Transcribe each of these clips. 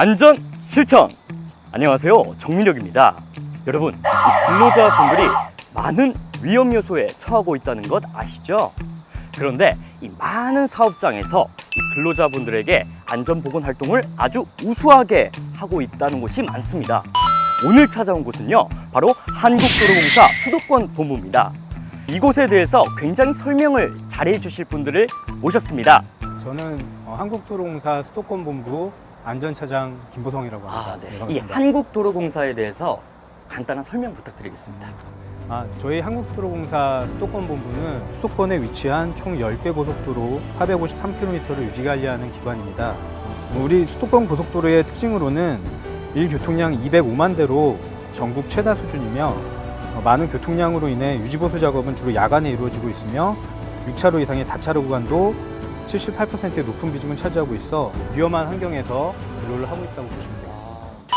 안전 실천. 안녕하세요. 정민혁입니다. 여러분, 이 근로자분들이 많은 위험 요소에 처하고 있다는 것 아시죠? 그런데 이 많은 사업장에서 이 근로자분들에게 안전보건 활동을 아주 우수하게 하고 있다는 곳이 많습니다. 오늘 찾아온 곳은요, 바로 한국도로공사 수도권 본부입니다. 이곳에 대해서 굉장히 설명을 잘해 주실 분들을 모셨습니다. 저는 어, 한국도로공사 수도권 본부 안전차장 김보성이라고 합니다. 아, 네. 네, 이 반갑습니다. 한국도로공사에 대해서 간단한 설명 부탁드리겠습니다. 아, 저희 한국도로공사 수도권 본부는 수도권에 위치한 총 10개 고속도로 453km를 유지 관리하는 기관입니다. 우리 수도권 고속도로의 특징으로는 일 교통량 205만 대로 전국 최다 수준이며 어, 많은 교통량으로 인해 유지보수 작업은 주로 야간에 이루어지고 있으며 6차로 이상의 다차로 구간도 78%의 높은 비중을 차지하고 있어 위험한 환경에서 근로를 하고 있다고 보시면 됩니다.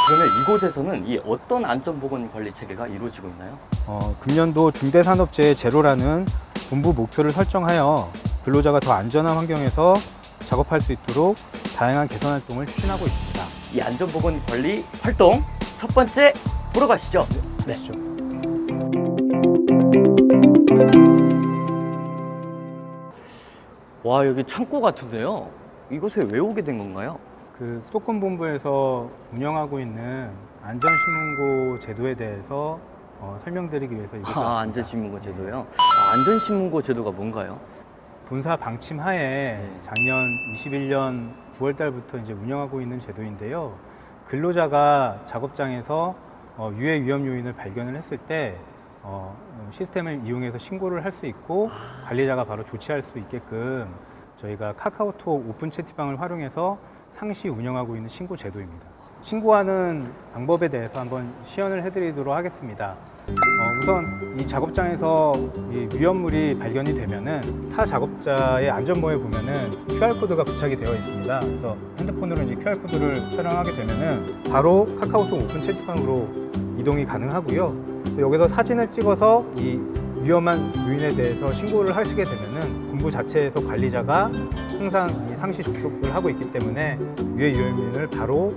그러면 이곳에서는 이 어떤 안전보건 관리 체계가 이루어지고 있나요? 어, 금년도 중대산업재해 제로라는 본부 목표를 설정하여 근로자가 더 안전한 환경에서 작업할 수 있도록 다양한 개선 활동을 추진하고 있습니다. 이 안전보건 관리 활동 첫 번째 보러 가시죠. 네. 보시죠. 와 여기 창고 같은데요. 이곳에 왜 오게 된 건가요? 그 수도권 본부에서 운영하고 있는 안전신문고 제도에 대해서 어, 설명드리기 위해서 이곳에 아, 왔습니다. 안전신문고 제도요. 아, 안전신문고 제도가 뭔가요? 본사 방침 하에 네. 작년 21년 9월 달부터 이제 운영하고 있는 제도인데요. 근로자가 작업장에서 어, 유해 위험 요인을 발견을 했을 때 어, 시스템을 이용해서 신고를 할 수 있고 관리자가 바로 조치할 수 있게끔 저희가 카카오톡 오픈 채팅방을 활용해서 상시 운영하고 있는 신고 제도입니다. 신고하는 방법에 대해서 한번 시연을 해드리도록 하겠습니다. 어, 우선 이 작업장에서 이 위험물이 발견이 되면은 타 작업자의 안전모에 보면은 QR 코드가 부착이 되어 있습니다. 그래서 핸드폰으로 이제 QR 코드를 촬영하게 되면은 바로 카카오톡 오픈 채팅방으로 이동이 가능하고요. 여기서 사진을 찍어서 이 위험한 요인에 대해서 신고를 하시게 되면은 본부 자체에서 관리자가 항상 이 상시 접속을 하고 있기 때문에 위해 요인을 바로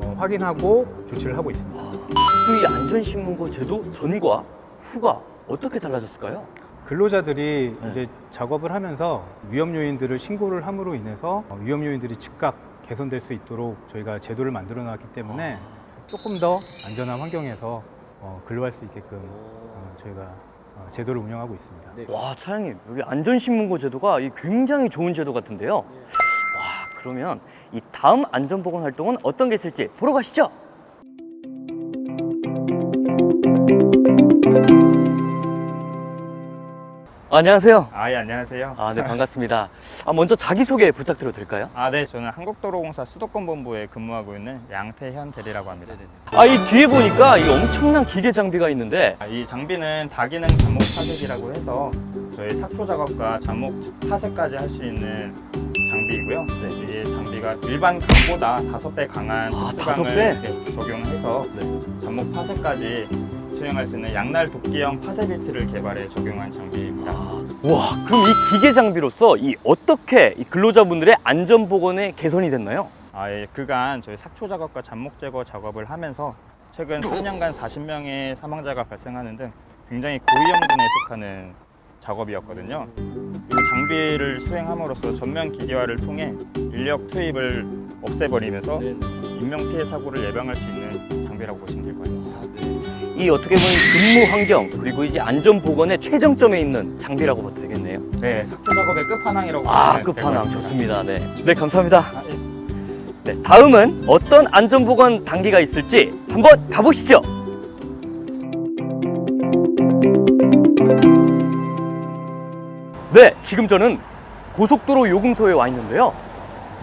어, 확인하고 조치를 하고 있습니다. 이 안전신문고 제도 전과 후가 어떻게 달라졌을까요? 근로자들이 네. 이제 작업을 하면서 위험 요인들을 신고를 함으로 인해서 어, 위험 요인들이 즉각 개선될 수 있도록 저희가 제도를 만들어 놨기 때문에 조금 더 안전한 환경에서 어, 근로할 수 있게끔 어, 저희가 어, 제도를 운영하고 있습니다. 와 차장님 여기 안전신문고 제도가 이 굉장히 좋은 제도 같은데요. 와 그러면 이 다음 안전보건 활동은 어떤 게 있을지 보러 가시죠. 안녕하세요. 아, 예, 안녕하세요. 아, 네, 반갑습니다. 아, 먼저 자기소개 부탁드려도 될까요? 아, 네, 저는 한국도로공사 수도권본부에 근무하고 있는 양태현 대리라고 합니다. 아, 이 뒤에 보니까 이 엄청난 기계 장비가 있는데, 아, 이 장비는 다기능 잠목 파색이라고 해서 저희 삭소 작업과 잠목 파색까지 할 수 있는 장비이고요. 네. 이 장비가 일반 강보다 다섯 배 강한 아, 특수강을 다섯 배? 네, 적용해서 네. 잠목 파색까지 수행할 수 있는 양날 도끼형 파쇄비트를 개발해 적용한 장비입니다. 와, 그럼 이 기계 장비로서 이 어떻게 이 근로자분들의 안전 보건에 개선이 됐나요? 아, 예, 그간 저희 삭초 작업과 잠목 제거 작업을 하면서 최근 3년간 40명의 사망자가 발생하는 등 굉장히 고위험군에 속하는 작업이었거든요. 이 장비를 수행함으로써 전면 기계화를 통해 인력 투입을 없애버리면서 인명 피해 사고를 예방할 수 있는 장비라고 보시면 될 것 같습니다. 이 어떻게 보면 근무 환경, 그리고 이제 안전 보건의 최정점에 있는 장비라고 봐도 되겠네요. 네, 삭초 작업의 끝판왕이라고 아, 보시면 끝판왕. 좋습니다. 네. 네, 감사합니다. 네, 다음은 어떤 안전 보건 단계가 있을지 한번 가보시죠. 네, 지금 저는 고속도로 요금소에 와 있는데요.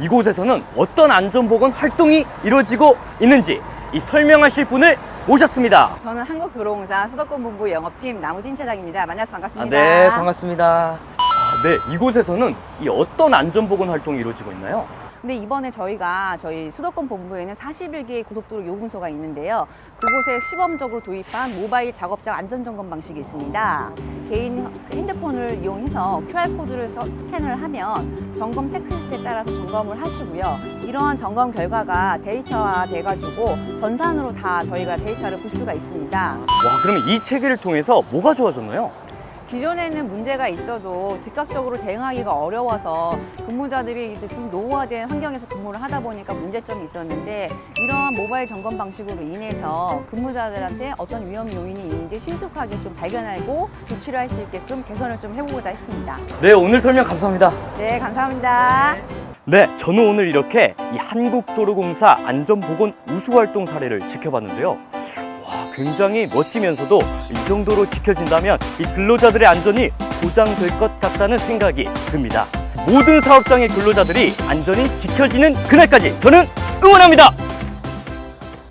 이곳에서는 어떤 안전보건 활동이 이루어지고 있는지 이 설명하실 분을 모셨습니다. 저는 한국도로공사 수도권본부 영업팀 나무진 차장입니다. 만나서 아, 반갑습니다. 네, 반갑습니다. 아, 네, 이곳에서는 이 어떤 안전보건 활동이 이루어지고 있나요? 근데 이번에 저희가 저희 수도권 본부에는 41개의 고속도로 요금소가 있는데요. 그곳에 시범적으로 도입한 모바일 작업장 안전점검 방식이 있습니다. 개인 핸드폰을 이용해서 QR코드를 서- 스캔을 하면 점검 체크리스트에 따라서 점검을 하시고요. 이러한 점검 결과가 데이터화 돼가지고 전산으로 다 저희가 데이터를 볼 수가 있습니다. 와, 그러면 이 체계를 통해서 뭐가 좋아졌나요? 기존에는 문제가 있어도 즉각적으로 대응하기가 어려워서 근무자들이 좀 노후화된 환경에서 근무를 하다 보니까 문제점이 있었는데 이러한 모바일 점검 방식으로 인해서 근무자들한테 어떤 위험 요인이 있는지 신속하게 좀 발견하고 조치를 할 수 있게끔 개선을 좀 해보고자 했습니다. 네, 오늘 설명 감사합니다. 네, 감사합니다. 네, 저는 오늘 이렇게 이 한국도로공사 안전보건 우수활동 사례를 지켜봤는데요. 와, 굉장히 멋지면서도 이 정도로 지켜진다면 이 근로자들의 안전이 보장될 것 같다는 생각이 듭니다. 모든 사업장의 근로자들이 안전이 지켜지는 그날까지 저는 응원합니다.